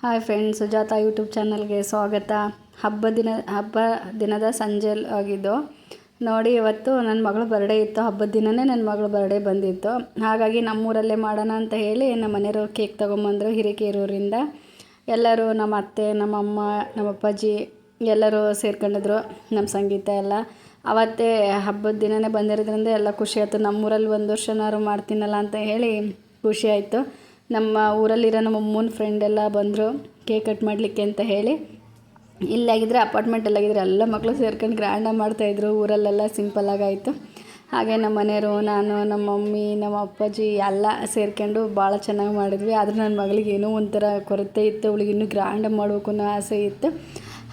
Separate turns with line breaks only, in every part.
Hi friends Sujata YouTube ಚಾನಲ್ಗೆ ಸ್ವಾಗತ. ಹಬ್ಬ ದಿನ, ಹಬ್ಬ ದಿನದ ಸಂಜೆ ಆಗಿದ್ದು, ನೋಡಿ ಇವತ್ತು ನನ್ನ ಮಗಳ ಬರ್ಡೇ ಇತ್ತು. ಹಬ್ಬದ ದಿನವೇ ನನ್ನ ಮಗಳ ಬರ್ಡೇ ಬಂದಿತ್ತು. ಹಾಗಾಗಿ ನಮ್ಮೂರಲ್ಲೇ ಮಾಡೋಣ ಅಂತ ಹೇಳಿ ನಮ್ಮ ಮನೆಯವರು ಕೇಕ್ ತೊಗೊಂಬಂದರು ಹಿರೇಕೇರೂರಿಂದ. ಎಲ್ಲರೂ ನಮ್ಮ ಅತ್ತೆ ನಮ್ಮಮ್ಮ ನಮ್ಮ ಅಪ್ಪಾಜಿ ಎಲ್ಲರೂ ಸೇರ್ಕೊಂಡಿದ್ರು ನಮ್ಮ ಸಂಗೀತ ಎಲ್ಲ. ಅವತ್ತೇ ಹಬ್ಬದ ದಿನವೇ ಬಂದಿರೋದ್ರಿಂದ ಎಲ್ಲ ಖುಷಿ ಆಯ್ತು. ನಮ್ಮೂರಲ್ಲಿ ಒಂದು ವರ್ಷನಾದ್ರು ಮಾಡ್ತೀನಲ್ಲ ಅಂತ ಹೇಳಿ ಖುಷಿ ಆಯಿತು. ನಮ್ಮ ಊರಲ್ಲಿರೋ ನಮ್ಮ ಅಮ್ಮನ ಫ್ರೆಂಡ್ ಎಲ್ಲ ಬಂದರು ಕೇಕ್ ಕಟ್ ಮಾಡಲಿಕ್ಕೆ ಅಂತ ಹೇಳಿ. ಇಲ್ಲಾಗಿದ್ರೆ ಅಪಾರ್ಟ್ಮೆಂಟಲ್ಲಾಗಿದ್ರೆ ಎಲ್ಲ ಮಕ್ಕಳು ಸೇರ್ಕೊಂಡು ಗ್ರ್ಯಾಂಡಾಗಿ ಮಾಡ್ತಾಯಿದ್ರು ಊರಲ್ಲೆಲ್ಲ ಸಿಂಪಲ್ಲಾಗಿ ಆಯಿತು. ಹಾಗೆ ನಮ್ಮ ಮನೆಯವರು, ನಾನು, ನಮ್ಮ ಮಮ್ಮಿ, ನಮ್ಮ ಅಪ್ಪಾಜಿ ಎಲ್ಲ ಸೇರ್ಕೊಂಡು ಭಾಳ ಚೆನ್ನಾಗಿ ಮಾಡಿದ್ವಿ. ಆದ್ರೆ ನನ್ನ ಮಗಳಿಗೆ ಏನೋ ಒಂಥರ ಕೊರತೆ ಇತ್ತು, ಅವಳಿಗೆ ಇನ್ನೂ ಗ್ರ್ಯಾಂಡಾಗಿ ಮಾಡಬೇಕು ಅನ್ನೋ ಆಸೆ ಇತ್ತು.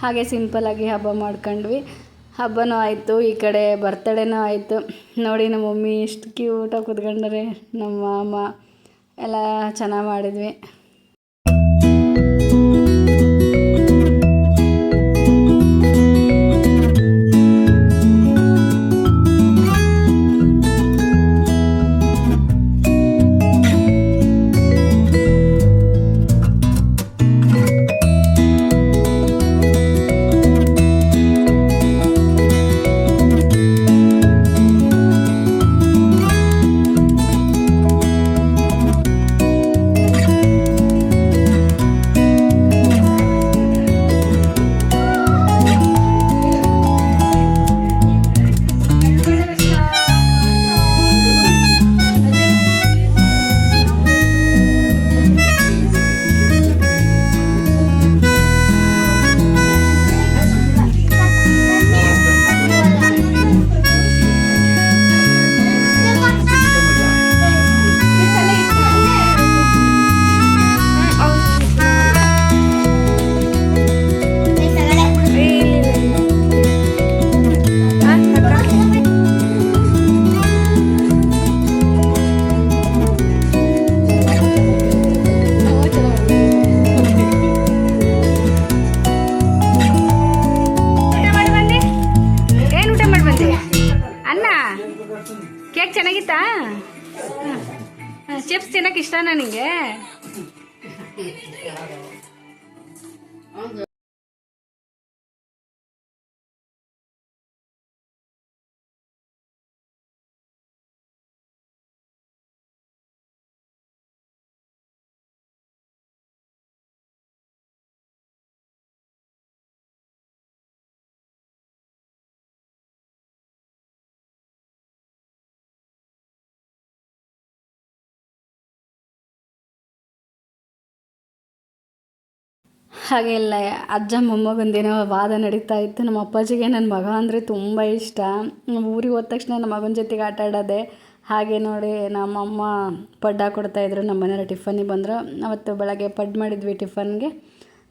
ಹಾಗೆ ಸಿಂಪಲ್ಲಾಗಿ ಹಬ್ಬ ಮಾಡ್ಕೊಂಡ್ವಿ. ಹಬ್ಬನೂ ಆಯಿತು, ಈ ಕಡೆ ಬರ್ತಡೇನೂ ಆಯಿತು. ನೋಡಿ ನಮ್ಮ ಮಮ್ಮಿ ಎಷ್ಟು ಕ್ಯೂಟಾಗಿ ಕೂತ್ಕೊಂಡರೆ. ನಮ್ಮ ಮಾಮ ಎಲ್ಲ ಚೆನ್ನಾಗಿ ಮಾಡಿದ್ವಿ.
ಚೆನ್ನಾಗಿತ್ತಾ? ಚಿಪ್ಸ್ ತಿನ್ನಕ್ಕೆ ಇಷ್ಟನಾ ನಿಂಗೆ?
ಹಾಗೆ ಇಲ್ಲ ಅಜ್ಜ ಮೊಮ್ಮಗೊಂದೇನೋ ವಾದ ನಡೀತಾ ಇತ್ತು. ನಮ್ಮ ಅಪ್ಪಾಜಿಗೆ ನನ್ನ ಮಗ ಅಂದರೆ ತುಂಬ ಇಷ್ಟ. ಊರಿಗೆ ಹೋದ ತಕ್ಷಣ ನಮ್ಮ ಮಗನ ಜೊತೆಗೆ ಆಟ ಆಡೋದೆ. ಹಾಗೆ ನೋಡಿ ನಮ್ಮಮ್ಮ ಪಡ್ಡ ಕೊಡ್ತಾಯಿದ್ರು ನಮ್ಮ ಮನೆಯವ್ರು ಟಿಫನಿಗೆ ಬಂದರು. ಅವತ್ತು ಬೆಳಗ್ಗೆ ಪಡ್ ಮಾಡಿದ್ವಿ ಟಿಫನ್ಗೆ.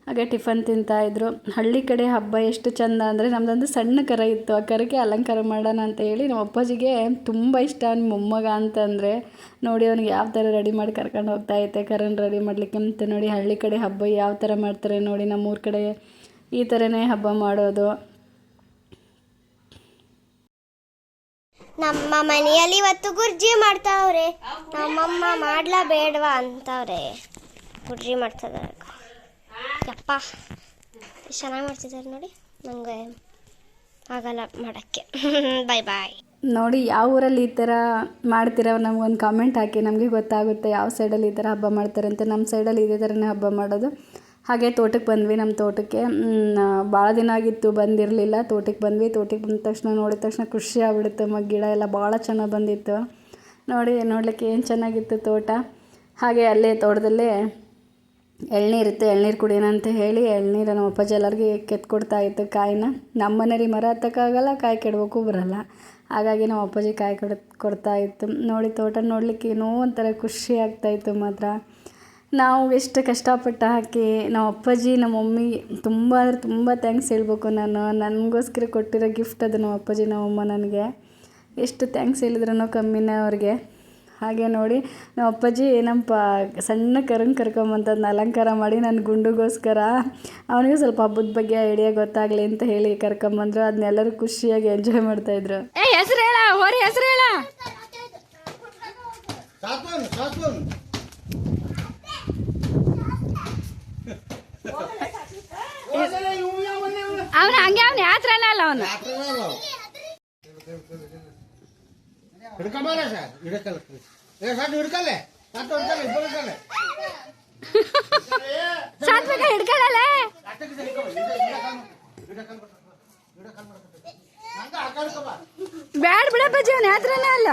ಹಾಗೆ ಟಿಫನ್ ತಿಂತಾಯಿದ್ರು ಹಳ್ಳಿ ಕಡೆ ಹಬ್ಬ ಎಷ್ಟು ಚಂದ ಅಂದರೆ ನಮ್ಮದೊಂದು ಸಣ್ಣ ಕರ ಇತ್ತು. ಆ ಕರಕ್ಕೆ ಅಲಂಕಾರ ಮಾಡೋಣ ಅಂತ ಹೇಳಿ ನಮ್ಮ ಅಪ್ಪಾಜಿಗೆ ತುಂಬ ಇಷ್ಟ. ನಿಮ್ಮ ಮೊಮ್ಮಗ ಅಂತಂದರೆ ನೋಡಿ ಅವ್ನಿಗೆ ಯಾವ ಥರ ರೆಡಿ ಮಾಡಿ ಕರ್ಕೊಂಡು ಹೋಗ್ತಾ ಐತೆ ಕರನ್ ರೆಡಿ ಮಾಡಲಿಕ್ಕೆ ಅಂತ ನೋಡಿ ಹಳ್ಳಿ ಕಡೆ ಹಬ್ಬ ಯಾವ ಥರ ಮಾಡ್ತಾರೆ ನೋಡಿ ನಮ್ಮೂರ ಕಡೆ ಈ ಥರನೇ ಹಬ್ಬ ಮಾಡೋದು.
ನಮ್ಮ ಮನೆಯಲ್ಲಿ ಇವತ್ತು ಗುರ್ಜಿ ಮಾಡ್ತಾವ್ರೆ. ನಮ್ಮಮ್ಮ ಮಾಡ್ಲಾ ಬೇಡವಾ ಅಂತವ್ರೆ. ಗುರ್ಜಿ ಮಾಡ್ತಿದ್ದಾರೆ. ಯಪ್ಪ, ಚೆನ್ನಾಗಿ ಮಾಡ್ತಿದ್ದಾರೆ ನೋಡಿ. ನನಗೆ ಆಗಲ್ಲ ಮಾಡೋಕ್ಕೆ. ಬಾಯ್ ಬಾಯ್
ನೋಡಿ, ಯಾವ ಊರಲ್ಲಿ ಈ ಥರ ಮಾಡ್ತೀರ ನಮ್ಗೊಂದು ಕಾಮೆಂಟ್ ಹಾಕಿ. ನಮಗೆ ಗೊತ್ತಾಗುತ್ತೆ ಯಾವ ಸೈಡಲ್ಲಿ ಈ ಥರ ಹಬ್ಬ ಮಾಡ್ತಾರೆ ಅಂತ. ನಮ್ಮ ಸೈಡಲ್ಲಿ ಇದೇ ಥರನೇ ಹಬ್ಬ ಮಾಡೋದು. ಹಾಗೆ ತೋಟಕ್ಕೆ ಬಂದ್ವಿ ನಮ್ಮ ತೋಟಕ್ಕೆ. ಭಾಳ ದಿನ ಆಗಿತ್ತು ಬಂದಿರಲಿಲ್ಲ. ತೋಟಕ್ಕೆ ಬಂದ್ವಿ. ತೋಟಕ್ಕೆ ಬಂದ ತಕ್ಷಣ ನೋಡಿದ ತಕ್ಷಣ ಖುಷಿ ಆಗ್ಬಿಡುತ್ತೆ. ಮ, ಗಿಡ ಎಲ್ಲ ಭಾಳ ಚೆನ್ನಾಗಿ ಬಂದಿತ್ತು. ನೋಡಿ, ನೋಡಲಿಕ್ಕೆ ಏನು ಚೆನ್ನಾಗಿತ್ತು ತೋಟ. ಹಾಗೆ ಅಲ್ಲೇ ತೋಟದಲ್ಲೇ ಎಳ್ನೀರಿತ್ತು, ಎಳ್ನೀರು ಕುಡಿಯೋಣ ಅಂತ ಹೇಳಿ ಎಳ್ನೀರು ನಮ್ಮ ಅಪ್ಪಾಜಿ ಎಲ್ಲರಿಗೆ ಕೆತ್ಕೊಡ್ತಾ ಇತ್ತು ಕಾಯಿನ. ನಮ್ಮ ಮನೆಯವ್ರಿಗೆ ಮರ ಹತ್ತಕ್ಕಾಗಲ್ಲ, ಕಾಯಿ ಕೆಡಬೇಕು, ಬರಲ್ಲ. ಹಾಗಾಗಿ ನಮ್ಮ ಅಪ್ಪಾಜಿ ಕಾಯಿ ಕೊಡ, ಕೊಡ್ತಾ ಇತ್ತು. ನೋಡಿ, ತೋಟ ನೋಡಲಿಕ್ಕೆ ಏನೋ ಒಂಥರ ಖುಷಿ ಆಗ್ತಾಯಿತ್ತು ಮಾತ್ರ. ನಾವು ಎಷ್ಟು ಕಷ್ಟಪಟ್ಟು ಹಾಕಿ ನಮ್ಮ ಅಪ್ಪಾಜಿ, ನಮ್ಮ ಮಮ್ಮಿ ತುಂಬ ಅಂದರೆ ತುಂಬ ಥ್ಯಾಂಕ್ಸ್ ಹೇಳ್ಬೇಕು ನಾನು. ನನಗೋಸ್ಕರ ಕೊಟ್ಟಿರೋ ಗಿಫ್ಟ್ ಅದು ನಮ್ಮ ಅಪ್ಪಾಜಿ ನಮ್ಮಮ್ಮ ನನಗೆ. ಎಷ್ಟು ಥ್ಯಾಂಕ್ಸ್ ಹೇಳಿದ್ರೂ ಕಮ್ಮಿನೇ ಅವ್ರಿಗೆ. ಹಾಗೆ ನೋಡಿ ನಮ್ಮ ಅಪ್ಪಾಜಿ ನಮ್ಮ ಸಣ್ಣ ಕರಂಗೆ ಕರ್ಕೊಂಬಂತದ್ನ ಅಲಂಕಾರ ಮಾಡಿ ನನ್ನ ಗುಂಡುಗೋಸ್ಕರ. ಅವನಿಗೆ ಸ್ವಲ್ಪ ಹಬ್ಬದ ಬಗ್ಗೆ ಐಡಿಯಾ ಗೊತ್ತಾಗಲಿ ಅಂತ ಹೇಳಿ ಕರ್ಕೊಂಬಂದ್ರು. ಅದನ್ನೆಲ್ಲರೂ ಖುಷಿಯಾಗಿ ಎಂಜಾಯ್ ಮಾಡ್ತಾ ಇದ್ರು.
ಏ ಹೆಸರು ಹೇಳ ಹೋರಿ ಹೆಸರು ಹೇಳ. ಅವನು ಹಂಗೆ ಅವನು ಯಾತ್ರ ಅಲ್ಲ ಅವನು?
ಹಿಡ್ಕೊಂಬಾರ ಸರ್ ಹಿಡ್ಕಲ್ಲ ಏ ಸರ್ ಹಿಡ್ಕಲ್ಲೇ? ಇಬ್ಬರು.
ಬ್ಯಾಡ ಯಾತ್ರನೇ ಅಲ್ಲ.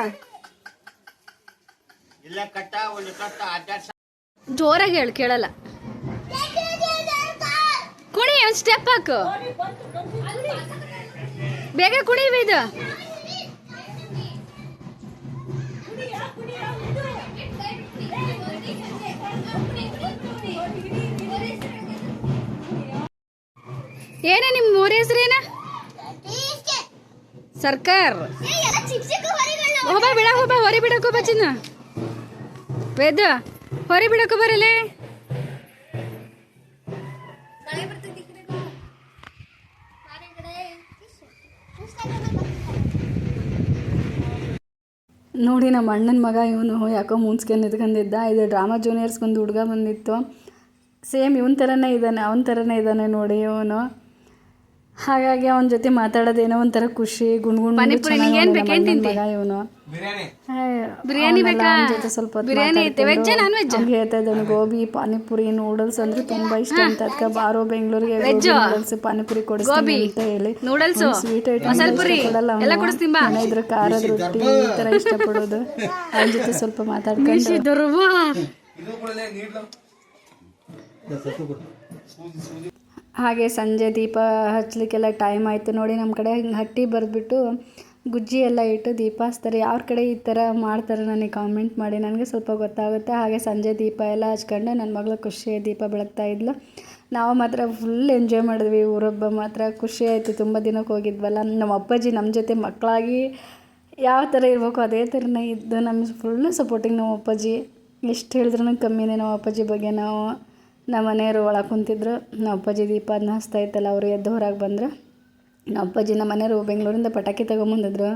ಇಲ್ಲ ಕಟ್ಟ ಒಂದು ಕಟ್ಟ ಅಡ್ಡಾಡ್ಸ.
ಜೋರಾಗಿ ಹೇಳ ಕೇಳಲ್ಲ. ಕುಣಿ ಒಂದು ಸ್ಟೆಪ್ ಹಾಕು. ಬೇಗ ಕುಣಿ ಇದು. ಏನೇ ನಿಮ್ಮ ಊರ ಹೆಸ್ರೇನ ಸರ್ಕಾರ್. ಹೋಬ ಬಿಡ ಹೋಬ ಹೊರಿ ಬಿಡಕ್ಕೋ ಬಚ್ಚಿನ ವೇದ ಹೊರಿ ಬಿಡಕ್ಕೋ ಬರಲೇ?
ನೋಡಿ ನಮ್ಮ ಅಣ್ಣನ ಮಗ ಇವನು ಯಾಕೋ ಮುನ್ಸ್ಕೊಂಡು ನಿಂತ್ಕೊಂಡಿದ್ದ ಇದು ಡ್ರಾಮಾ ಜೂನಿಯರ್ಸ್ಗೊಂದು ಹುಡುಗ ಬಂದಿತ್ತು. ಸೇಮ್ ಇವನ ಥರನೇ ಇದ್ದಾನೆ ಅವನ ಥರನೇ ಇದ್ದಾನೆ ನೋಡಿ ಇವನು. ಹಾಗಾಗಿ ಅವನ ಜೊತೆ ಮಾತಾಡೋದೇನೋ ಒಂಥರ ಖುಷಿ ಗುಣ್ಗುಣ್
ಪಾನಿಪುರಿ ನಿಂಗೆ ಏನ್ ಬೇಕು? ಏನ್ ತಿಂತಿ?
ಇವನು
ಬಿರಿಯಾನಿ ಬೇಕಾ?
ಜೊತೆ ಸ್ವಲ್ಪ
ಬಿರಿಯಾನಿ ಐತೆ,
ಮಾತಾಡ್ಕೊಂಡು
ನಾನ್ ವೆಜ್ಜಾ?
ಅವ್ನಿಗೆ ಹೇಳ್ತಾ ಇದ್ದಾನೆ ಗೋಬಿ ಪಾನಿಪುರಿ ನೂಡಲ್ಸ್ ಅಂದ್ರೆ ತುಂಬಾ ಇಷ್ಟ ಅಂತ ಅದಕ್ಕೆ ಬಾರೋ ಬೆಂಗಳೂರಿಗೆ
ವೆಜ್ಜು?
ನೂಡಲ್ಸ್ ಪಾನಿಪುರಿ ಕೊಡಿಸ್ತೀನಿ
ಗೋಬಿ?
ಅಂತ ಹೇಳಿ
ನೂಡಲ್ಸ್
ಸ್ವೀಟ್
ಮಸಾಲೆ ಪುರಿ? ಎಲ್ಲ ಕೊಡಿಸ್ತೀನಿ ಬಾ.
ಇದ್ರ ಖಾರದ ರೊಟ್ಟಿ ಈ ತರ ಇಷ್ಟಪಡೋದು ಅವನ ಜೊತೆ ಸ್ವಲ್ಪ ಮಾತಾಡ್ಕೊಂಡು ಹಾಗೆ ಸಂಜೆ ದೀಪ ಹಚ್ಚಲಿಕ್ಕೆಲ್ಲ ಟೈಮ್ ಆಯಿತು. ನೋಡಿ ನಮ್ಮ ಕಡೆ ಹಿಂಗೆ ಹಟ್ಟಿ ಬರೆದ್ಬಿಟ್ಟು ಗುಜ್ಜಿ ಎಲ್ಲ ಇಟ್ಟು ದೀಪ ಹಚ್ತಾರೆ ಯಾರ ಕಡೆ ಈ ಥರ ಮಾಡ್ತಾರೆ ನನಗೆ ಕಾಮೆಂಟ್ ಮಾಡಿ. ನನಗೆ ಸ್ವಲ್ಪ ಗೊತ್ತಾಗುತ್ತೆ. ಹಾಗೆ ಸಂಜೆ ದೀಪ ಎಲ್ಲ ಹಚ್ಕೊಂಡು ನನ್ನ ಮಗಳು ಖುಷಿ ದೀಪ ಬೆಳಗ್ತಾ ಇದ್ಲು. ನಾವು ಮಾತ್ರ ಫುಲ್ ಎಂಜಾಯ್ ಮಾಡಿದ್ವಿ. ಊರೊಬ್ಬ ಮಾತ್ರ ಖುಷಿ ಆಯಿತು. ತುಂಬ ದಿನಕ್ಕೆ ಹೋಗಿದ್ವಲ್ಲ. ನಮ್ಮ ಅಪ್ಪಾಜಿ ನಮ್ಮ ಜೊತೆ ಮಕ್ಕಳಾಗಿ ಯಾವ ಥರ ಇರಬೇಕು ಅದೇ ಥರನೇ ಇದ್ದು. ನಮ್ಮ ಫುಲ್ಲು ಸಪೋರ್ಟಿಂಗ್ ನಮ್ಮ ಅಪ್ಪಾಜಿ. ಎಷ್ಟು ಹೇಳಿದ್ರೂ ಕಮ್ಮಿನೇ ನಮ್ಮ ಅಪ್ಪಾಜಿ ಬಗ್ಗೆ ನಾವು. ನಮ್ಮ ಮನೆಯವರು ಒಳಗೆ ಕುಂತಿದ್ರು. ನಮ್ಮ ಅಪ್ಪಾಜಿ ದೀಪ ಅದನ್ನ ಹಚ್ತಾ ಇತ್ತಲ್ಲ, ಅವರು ಎದ್ದು ಹೊರಗೆ ಬಂದರು. ನಮ್ಮ ಅಪ್ಪಾಜಿ ನಮ್ಮ ಮನೆಯವರು ಬೆಂಗಳೂರಿಂದ ಪಟಾಕಿ ತಗೊಂಬಂದಿದ್ರು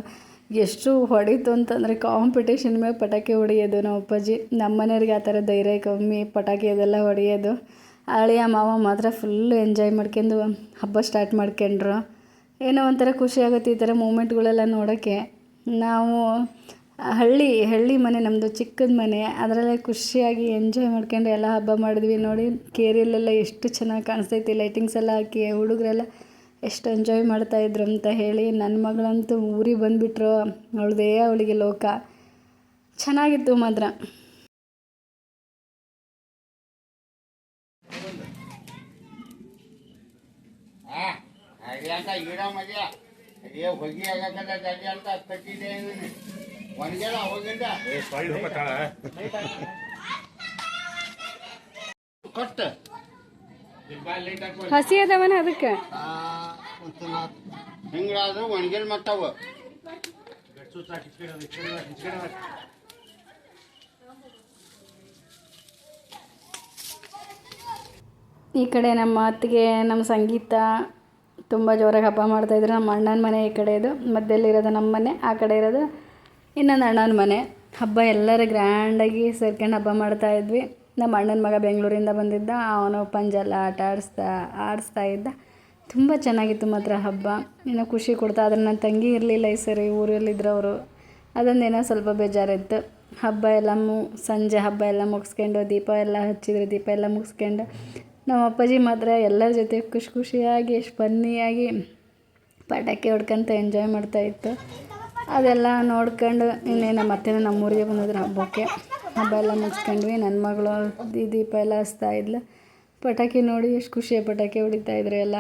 ಎಷ್ಟು ಹೊಡೀತು ಅಂತಂದರೆ ಕಾಂಪಿಟೇಷನ್ ಮೇಲೆ ಪಟಾಕಿ ಹೊಡೆಯೋದು ನಮ್ಮ ಅಪ್ಪಾಜಿ. ನಮ್ಮ ಮನೆಯವ್ರಿಗೆ ಆ ಥರ ಧೈರ್ಯ, ಕಮ್ಮಿ, ಪಟಾಕಿ ಅದೆಲ್ಲ ಹೊಡೆಯೋದು. ಅಳಿಯ ಮಾವ ಮಾತ್ರ ಫುಲ್ ಎಂಜಾಯ್ ಮಾಡ್ಕೊಂಡು ಹಬ್ಬ ಸ್ಟಾರ್ಟ್ ಮಾಡ್ಕೊಂಡ್ರು. ಏನೋ ಒಂಥರ ಖುಷಿ ಆಗುತ್ತೆ ಈ ಥರ ಮೂಮೆಂಟ್ಗಳೆಲ್ಲ ನೋಡೋಕ್ಕೆ. ನಾವು ಹಳ್ಳಿ ಹಳ್ಳಿ ಮನೆ ನಮ್ಮದು ಚಿಕ್ಕದ ಮನೆ, ಅದರಲ್ಲೇ ಖುಷಿಯಾಗಿ ಎಂಜಾಯ್ ಮಾಡ್ಕೊಂಡು ಎಲ್ಲ ಹಬ್ಬ ಮಾಡಿದ್ವಿ. ನೋಡಿ, ಕೇರಿಯಲ್ಲೆಲ್ಲ ಎಷ್ಟು ಚೆನ್ನಾಗಿ ಕಾಣಿಸ್ತೈತಿ. ಲೈಟಿಂಗ್ಸ್ ಎಲ್ಲ ಹಾಕಿ, ಹುಡುಗರೆಲ್ಲ ಎಷ್ಟು ಎಂಜಾಯ್ ಮಾಡ್ತಾಯಿದ್ರು ಅಂತ ಹೇಳಿ ನನ್ನ ಮಗಳಂತೂ ಊರಿಗೆ ಬಂದುಬಿಟ್ರು. ಅವಳದೇ ಅವಳಿಗೆ ಲೋಕ. ಚೆನ್ನಾಗಿತ್ತು ಮಾತ್ರ.
ಅಂತ
ಹಸಿ ಅದಾವನ ಅದಕ್ಕೆ?
ಹಿಂಗಾದ್ರೆ ಒಣಗಿಲ್ ಮತ್ತವ
ಈ ಕಡೆ ನಮ್ಮ ಅತ್ತಿಗೆ ನಮ್ಮ ಸಂಗೀತ ತುಂಬ ಜೋರಾಗಿ ಹಬ್ಬ ಮಾಡ್ತಾಯಿದ್ರು ನಮ್ಮ ಅಣ್ಣನ ಮನೆ ಈ ಕಡೆ ಇದು. ಮಧ್ಯದಲ್ಲಿರೋದು ನಮ್ಮ ಮನೆ ಆ ಕಡೆ ಇರೋದು ಇನ್ನೊಂದು ಅಣ್ಣನ ಮನೆ. ಹಬ್ಬ ಎಲ್ಲರೂ ಗ್ರ್ಯಾಂಡಾಗಿ ಸೇರ್ಕೊಂಡು ಹಬ್ಬ ಮಾಡ್ತಾ ಇದ್ವಿ. ನಮ್ಮ ಅಣ್ಣನ ಮಗ ಬೆಂಗಳೂರಿಂದ ಬಂದಿದ್ದ. ಅವನು ಪಂಜಲ್ಲ ಆಟ ಆಡಿಸ್ತಾ ಆಡಿಸ್ತಾ ಇದ್ದ. ತುಂಬ ಚೆನ್ನಾಗಿತ್ತು ಮಾತ್ರ ಹಬ್ಬ. ಏನೋ ಖುಷಿ ಕೊಡ್ತಾ ಆದರೆ ನನ್ನ ತಂಗಿ ಇರಲಿಲ್ಲ ಈ ಸರಿ ಊರಲ್ಲಿದ್ದರು ಅವರು ಅದೊಂದೇನೋ ಸ್ವಲ್ಪ ಬೇಜಾರಿತ್ತು. ಹಬ್ಬ ಎಲ್ಲ ಮು, ಸಂಜೆ ಹಬ್ಬ ಎಲ್ಲ ಮುಗಿಸ್ಕೊಂಡು, ದೀಪ ಎಲ್ಲ ಹಚ್ಚಿದ್ರು. ದೀಪ ಎಲ್ಲ ಮುಗಿಸ್ಕೊಂಡು ನಮ್ಮ ಅಪ್ಪಾಜಿ ಮಾತ್ರ ಎಲ್ಲರ ಜೊತೆ ಖುಷಿ ಖುಷಿಯಾಗಿ ಎಷ್ಟು ಫನ್ನಿಯಾಗಿ ಪಟಾಕಿ ಹೊಡ್ಕೊಂತ ಎಂಜಾಯ್ ಮಾಡ್ತಾಯಿತ್ತು ಅದೆಲ್ಲ ನೋಡ್ಕೊಂಡು ಇನ್ನೇನು ಮತ್ತೆ ನಮ್ಮೂರಿಗೆ ಬಂದಿದ್ರು ಹಬ್ಬಕ್ಕೆ. ಹಬ್ಬ ಎಲ್ಲ ಮುಚ್ಕೊಂಡ್ವಿ ನನ್ನ ಮಗಳು ದೀಪ ಎಲ್ಲ ಹಚ್ತಾ ಇದ್ಲು. ಪಟಾಕಿ ನೋಡಿ ಎಷ್ಟು ಖುಷಿಯ ಪಟಾಕಿ ಹೊಡಿತಾಯಿದ್ರು ಎಲ್ಲ.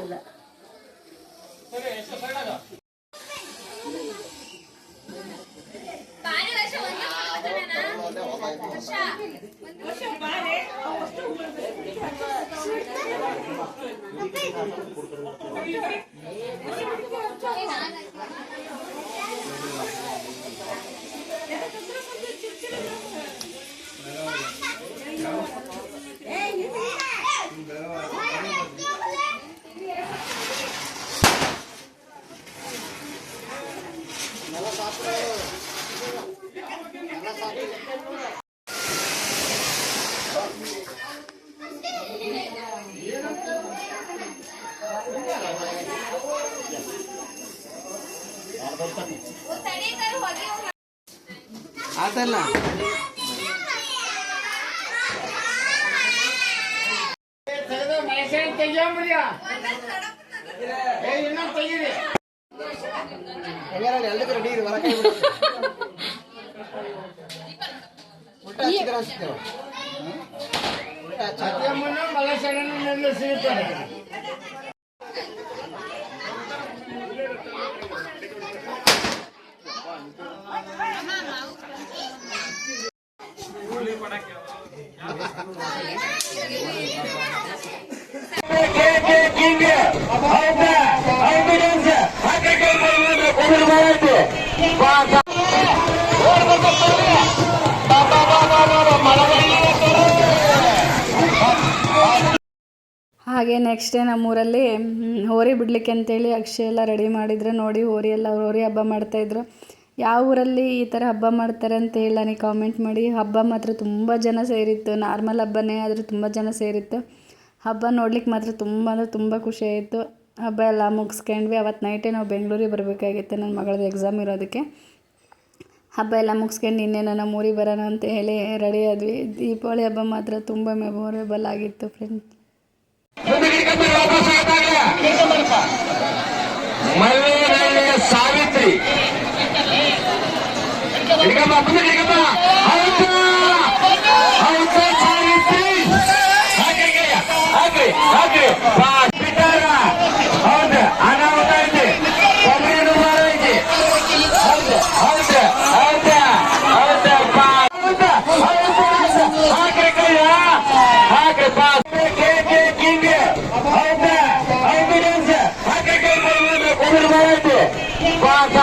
ಎಲ್ಲ
ಆತಲ್ಲ
ತೆಗೆದು ಮೆಣಸಿನ ತೆಗಿಯಂಬಿಡಿ ಏ ಇನ್ನೊಂದು ತೆಗೀರಿ
ಎಲ್ಲದಕ್ಕೂ ರೆಡಿ ಇರಿ ಹೊರಗೆ ಉಲ್ಟಾ ಹಚ್ಚಿದ್ರೆ ಅನ್ಸುತ್ತೇವೆ ಉಲ್ಟಾ ಹಚ್ಚ
ಸತ್ಯಮ್ಮನ ಮಲಸಣ್ಣನ ನಿಲ್ಲಿಸಿರ್ತಾರೆ
ಹಾಗೆ ನೆಕ್ಸ್ಟ್ ಡೇ ನಮ್ಮೂರಲ್ಲಿ ಹೋರಿ ಬಿಡ್ಲಿಕ್ಕೆ ಅಂತೇಳಿ ಅಕ್ಷೆ ಎಲ್ಲ ರೆಡಿ ಮಾಡಿದ್ರು. ನೋಡಿ ಹೋರಿ ಎಲ್ಲ ಹೋರಿ ಹಬ್ಬ ಮಾಡ್ತಾಯಿದ್ರು ಯಾವ ಊರಲ್ಲಿ ಈ ಥರ ಹಬ್ಬ ಮಾಡ್ತಾರೆ ಅಂತ ಹೇಳಿ ನನಗೆ ಕಾಮೆಂಟ್ ಮಾಡಿ. ಹಬ್ಬ ಮಾತ್ರ ತುಂಬ ಜನ ಸೇರಿತ್ತು. ನಾರ್ಮಲ್ ಹಬ್ಬನೇ ಆದರೂ ತುಂಬ ಜನ ಸೇರಿತ್ತು. ಹಬ್ಬ ನೋಡ್ಲಿಕ್ಕೆ ಮಾತ್ರ ತುಂಬ ಅಂದರೆ ತುಂಬ ಖುಷಿ ಆಯಿತು. ಹಬ್ಬ ಎಲ್ಲ ಮುಗಿಸ್ಕೊಂಡ್ವಿ. ಅವತ್ತು ನೈಟೇ ನಾವು ಬೆಂಗಳೂರಿಗೆ ಬರಬೇಕಾಗಿತ್ತು. ನನ್ನ ಮಗಳದ್ದು ಎಕ್ಸಾಮ್ ಇರೋದಕ್ಕೆ. ಹಬ್ಬ ಎಲ್ಲ ಮುಗಿಸ್ಕೊಂಡು ನಿನ್ನೆ ನನ್ನ ಬರೋಣ ಅಂತ ಹೇಳಿ ರೆಡಿ ಆದ್ವಿ. ದೀಪಾವಳಿ ಹಬ್ಬ ಮಾತ್ರ ತುಂಬ ಮೆಮೊರೇಬಲ್ ಆಗಿತ್ತು
ಫ್ರೆಂಡ್ vaga.